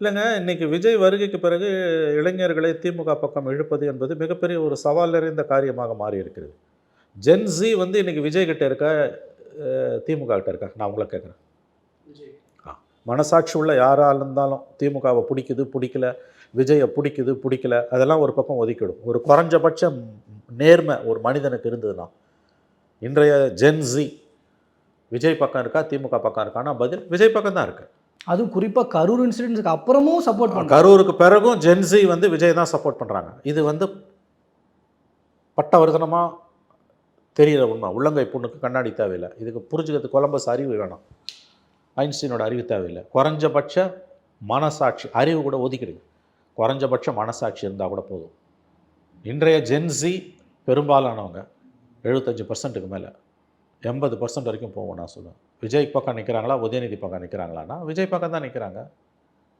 இல்லைங்க இன்னைக்கு விஜய் வருகைக்கு பிறகு இளைஞர்களை திமுக பக்கம் இழுப்பது என்பது மிகப்பெரிய ஒரு சவால் நிறைந்த காரியமாக மாறி இருக்கிறது ஜென்சி வந்து இன்னைக்கு விஜய் கிட்ட இருக்கா திமுக கிட்ட இருக்கா? நான் உங்களை கேட்குறேன். மனசாட்சி உள்ள யாராக இருந்தாலும் திமுகவை பிடிக்குது பிடிக்கல விஜயை பிடிக்குது பிடிக்கல அதெல்லாம் ஒரு பக்கம் ஒதுக்கிடும். ஒரு குறைஞ்சபட்ச நேர்மை ஒரு மனிதனுக்கு இருந்ததுன்னா. இன்றைய ஜென்சி விஜய் பக்கம் இருக்கா திமுக பக்கம் இருக்கான்னா பதில் விஜய் பக்கம் தான் இருக்கு. அதுவும் குறிப்பாக கரூர் இன்சிடென்ட்ஸுக்கு அப்புறமும் சப்போர்ட் பண்ணுறாங்க கரூருக்கு பிறகும் ஜென்சி வந்து விஜய் தான் சப்போர்ட் பண்ணுறாங்க இது வந்து பட்டவர்தனமாக தெரிகிற உண்மை. உள்ளங்கை பொண்ணுக்கு கண்ணாடி தேவையில்லை. இதுக்கு புரிஞ்சுக்கிறது கொலம்பஸ் அறிவு வேணும். ஐன்ஸ்டீனோட அறிவு தேவையில்லை. குறைஞ்சபட்ச மனசாட்சி அறிவு கூட ஒதுக்கிடுங்க. குறைஞ்சபட்ச மனசாட்சி இருந்தால் கூட போதும். இன்றைய ஜென்சி பெரும்பாலானவங்க எழுபத்தஞ்சு பர்சன்ட்டுக்கு மேலே எண்பது பர்சன்ட் வரைக்கும் போவோம் நான் சொல்லுவேன் விஜய் பக்கம் நிற்கிறாங்களா உதயநிதி பக்கம் நிற்கிறாங்களான்னா விஜய் பக்கம் தான் நிற்கிறாங்க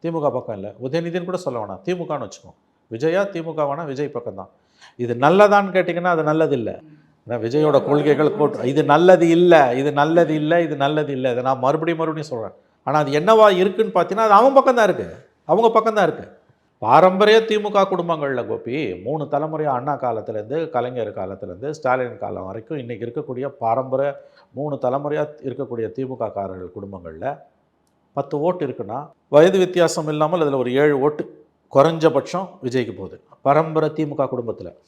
திமுக பக்கம் இல்லை. உதயநிதின்னு கூட சொல்ல வேணாம். திமுகன்னு வச்சுக்கோம் விஜயா திமுக வேணா விஜய் பக்கம் தான். இது நல்லதான்னு கேட்டிங்கன்னா அது நல்லது இல்லை ஏன்னா விஜயோட கொள்கைகள் கூட்டு இது நல்லது இல்லை இது நல்லது இல்லை இது நல்லது இல்லை. இதை நான் மறுபடியும் மறுபடியும் சொல்கிறேன் ஆனால் அது என்னவா இருக்குன்னு பார்த்தீங்கன்னா அது அவன் பக்கம் தான் இருக்குது அவங்க பக்கம் தான் இருக்குது பாரம்பரிய திமுக குடும்பங்களில் கோபி மூணு தலைமுறையாக அண்ணா காலத்துலேருந்து கலைஞர் காலத்துலேருந்து ஸ்டாலின் காலம் வரைக்கும் இன்றைக்கி இருக்கக்கூடிய பாரம்பரிய மூணு தலைமுறையாக இருக்கக்கூடிய திமுக காரர்கள் குடும்பங்களில் பத்து ஓட்டு இருக்குன்னா வயது வித்தியாசம் இல்லாமல் அதில் ஒரு ஏழு ஓட்டு குறைஞ்சபட்சம் விஜய்க்கு போகுது. பரம்பரை திமுக குடும்பத்தில்.